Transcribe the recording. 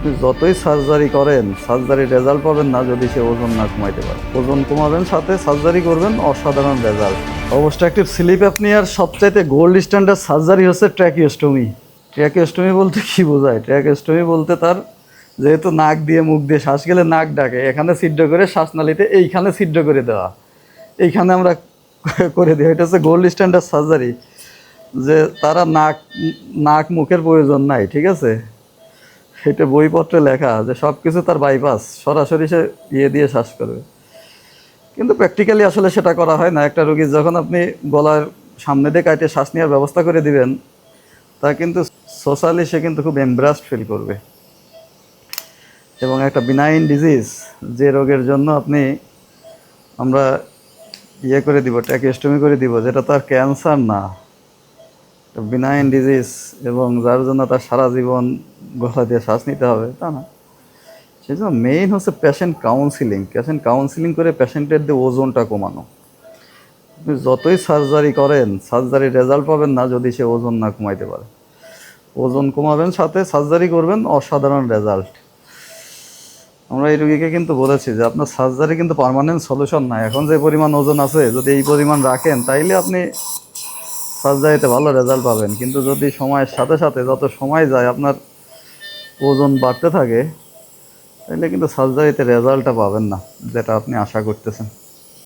আপনি যতই সার্জারি করেন সার্জারি রেজাল্ট পাবেন না যদি সে ওজন না কমাইতে পারে। ওজন কমাবেন সাথে সার্জারি করবেন অসাধারণ রেজাল্ট অবস্ট্রাকটিভ স্লিপ আপনি অ্যাপনিয়ার সবচাইতে গোল্ড স্ট্যান্ডার্ড সার্জারি হচ্ছে ট্র্যাকিওস্টমি ট্র্যাকিওস্টমি বলতে কি বোঝায়? ট্র্যাকিওস্টমি বলতে তার যেহেতু নাক দিয়ে মুখ দিয়ে শ্বাস গেলে নাক ডাকে, এখানে সিদ্ধ করে শ্বাসনালীতে এইখানে সিদ্ধ করে দেওয়া। এইখানে আমরা করে দিই, এটা হচ্ছে গোল্ড স্ট্যান্ডার্ড সার্জারি যে তারা নাক নাক মুখের প্রয়োজন নাই, ঠিক আছে? এটা বইপত্রে লেখা যে সব কিছু তার বাইপাস সরাসরি সে ইয়ে দিয়ে শ্বাস করবে। কিন্তু প্র্যাকটিক্যালি আসলে সেটা করা হয় না। একটা রোগীর যখন আপনি গলার সামনে দিয়ে কাটে শ্বাস নেওয়ার ব্যবস্থা করে দিবেন, তা কিন্তু সোশ্যালি সে কিন্তু খুব এমব্রাসড ফিল করবে। এবং একটা বিনাইন ডিজিজ যে রোগের জন্য আপনি আমরা ইয়ে করে দিব ট্যাকেস্টমি করে দিব, যেটা তার ক্যান্সার না। বিনাইন ডিজিজ এবং যার জন্য তার সারা জীবন গলা দিয়ে শ্বাস নিতে হবে, তা না। সেই জন্য মেইন হচ্ছে পেশেন্ট কাউন্সিলিং পেশেন্ট কাউন্সিলিং করে পেশেন্টের দিয়ে ওজনটা কমানো। আপনি যতই সার্জারি করেন সার্জারি রেজাল্ট পাবেন না যদি সে ওজন না কমাইতে পারে। ওজন কমাবেন সাথে সার্জারি করবেন, অসাধারণ রেজাল্ট আমরা এই রুগীকে কিন্তু বলেছি যে আপনার সার্জারি কিন্তু পার্মানেন্ট সলিউশন না। এখন যে পরিমাণ ওজন আছে, যদি এই পরিমাণ রাখেন, তাইলে আপনি সার্জারিতে ভালো রেজাল্ট পাবেন। কিন্তু যদি সময়ের সাথে সাথে যত সময় যায় আপনার ওজন বাড়তে থাকে তাহলে কিন্তু সার্জারিতে রেজাল্টটা পাবেন না যেটা আপনি আশা করতেছেন।